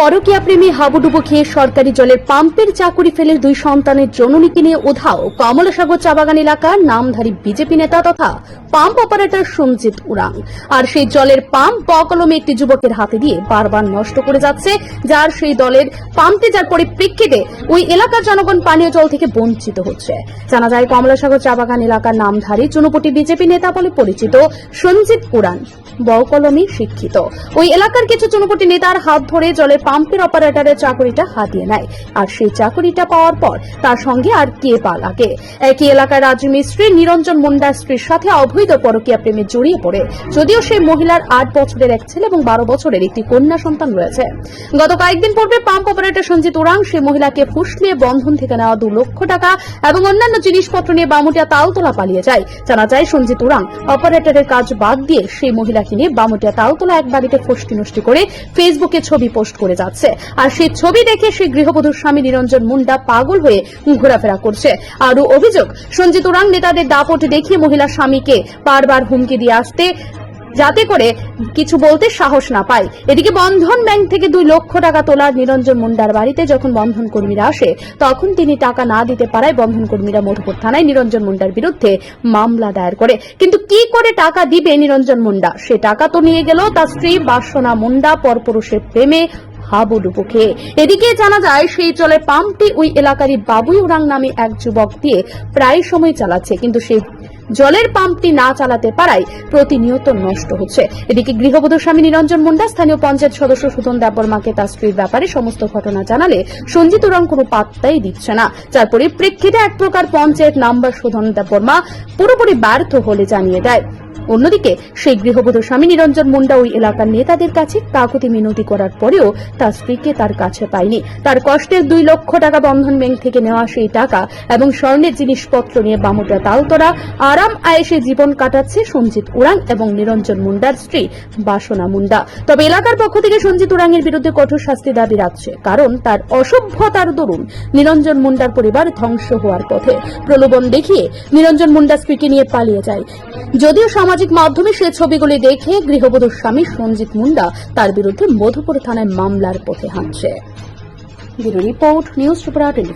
পরকীয়া প্রেমী হাবুডুবু খেয়ে সরকারি জলের পাম্পের চাকুরি ফেলে দুই সন্তানের জননীকে নিয়ে উধাও কমলাসাগর চা বাগান এলাকার নামধারী বিজেপি নেতা তথা পাম্প অপারেটর সঞ্জিত উরাং আর সেই জলের পাম্প বকলমে একটি যুবকের হাতে দিয়ে বারবার নষ্ট করে যাচ্ছে, যার সেই দলের পাম্পে যার পরিপ্রেক্ষিতে ওই এলাকার জনগণ পানীয় জল থেকে বঞ্চিত হচ্ছে। জানা যায়, কমলাসাগর চা বাগান এলাকার নামধারী চুনুপটি বিজেপি নেতা বলে পরিচিত সঞ্জিত উড়ান বকলমে শিক্ষিত। ওই এলাকার কিছু চুনুপটি নেতার হাত ধরে জলের পাম্পের অপারেটরের চাকরিটা হাতিয়ে নেয়। আর সেই চাকরিটা পাওয়ার পর তার সঙ্গে আর কে পা লাগে? একই এলাকার রাজু মিস্ত্রি নিরঞ্জন মুন্ডার স্ত্রীর সাথে অবৈধ পরকীয়া প্রেমে জড়িয়ে পড়ে। যদিও সেই মহিলার আট বছরের এক ছেলে এবং বারো বছরের একটি কন্যা সন্তান রয়েছে। গত কয়েকদিন পূর্বে পাম্প অপারেটর সঞ্জিত উরাং সেই মহিলাকে ফুসলিয়ে বন্ধন থেকে নেওয়া দু লক্ষ টাকা এবং অন্যান্য জিনিসপত্র নিয়ে বামুটিয়া তালতলা পালিয়ে যায়। জানা যায়, সঞ্জিত উরাং অপারেটরের কাজ বাদ দিয়ে সেই মহিলাকে নিয়ে বামুটিয়া তালতলা এক বাড়িতে ফষ্টি নষ্টি করে ফেসবুকে ছবি পোস্ট করে যাচ্ছে। আর সেই ছবি দেখে সেই গৃহবধূর স্বামী নিরঞ্জন মুন্ডা পাগল হয়ে ঘোরাফেরা করছে। আরও অভিযোগ, সঞ্জিত ওরাং নেতাদের দাপট দেখিয়ে মহিলা স্বামীকে বারবার হুমকি দিয়ে আসতে, যাতে করে কিছু বলতে সাহস না পায়। এদিকে বন্ধন ব্যাংক থেকে দুই লক্ষ টাকা তোলার নিরঞ্জন মুন্ডার বাড়িতে যখন বন্ধন কর্মীরা আসে, তখন তিনি টাকা না দিতে পারায় বন্ধন কর্মীরা মধুপুর থানায় নিরঞ্জন মুন্ডার বিরুদ্ধে মামলা দায়ের করে। কিন্তু কি করে টাকা দিবে নিরঞ্জন মুন্ডা? সে টাকা তো নিয়ে গেল, তার স্ত্রী বাসনা মুন্ডা পরপুরুষের প্রেমে হাবুডুবু এদিকে জানা যায় সেই চলে পাম্পটি ওই এলাকারই বাবুই উরাং নামে এক যুবক দিয়ে প্রায় সময় চালাচ্ছে, কিন্তু সেই জলের পাম্পটি না চালাতে পারায় প্রতিনিয়ত নষ্ট হচ্ছে। এদিকে গৃহবধূ স্বামী নিরঞ্জন মুন্ডা, স্থানীয় পঞ্চায়েত সদস্য সুধন দেববর্মাকে তার স্ত্রীর ব্যাপারে সমস্ত ঘটনা জানালে সঞ্জিত রং কোন পাত্তাই দিচ্ছে না। যার পরিপ্রেক্ষিতে এক প্রকার পঞ্চায়েত নাম্বার সুধন দেববর্মা পুরোপুরি ব্যর্থ হলে জানিয়ে দেয়। অন্যদিকে, সেই গৃহবধূ স্বামী নিরঞ্জন মুন্ডা ওই এলাকার নেতাদের কাছে কাকুতি মিনতি করার পরেও তার স্ত্রীকে তার কাছে পায়নি। তার কষ্টের দুই লক্ষ টাকা বন্ধন ব্যাংক থেকে নেওয়া সেই টাকা এবং স্বর্ণের জিনিসপত্র নিয়ে বামুটা তালতরা আরাম আয়েসে জীবন কাটাচ্ছে সঞ্জিত উরাং এবং নিরঞ্জন মুন্ডার স্ত্রী বাসনা মুন্ডা। তবে এলাকার পক্ষ থেকে সঞ্জিত উরাংয়ের বিরুদ্ধে কঠোর শাস্তি দাবি রাখছে, কারণ তার অসভ্যতার দরুন নিরঞ্জন মুন্ডার পরিবার ধ্বংস হওয়ার পথে। প্রলোভন দেখিয়ে নিরঞ্জন মুন্ডা স্ত্রীকে নিয়ে পালিয়ে যায়। যদিও সামাজিক মাধ্যমে সে ছবিগুলি দেখে গৃহবধূর স্বামী সঞ্জিত মুন্ডা তার বিরুদ্ধে মধুপুর থানায় মামলার পথে হাঁটছে। Report, news Tripura twenty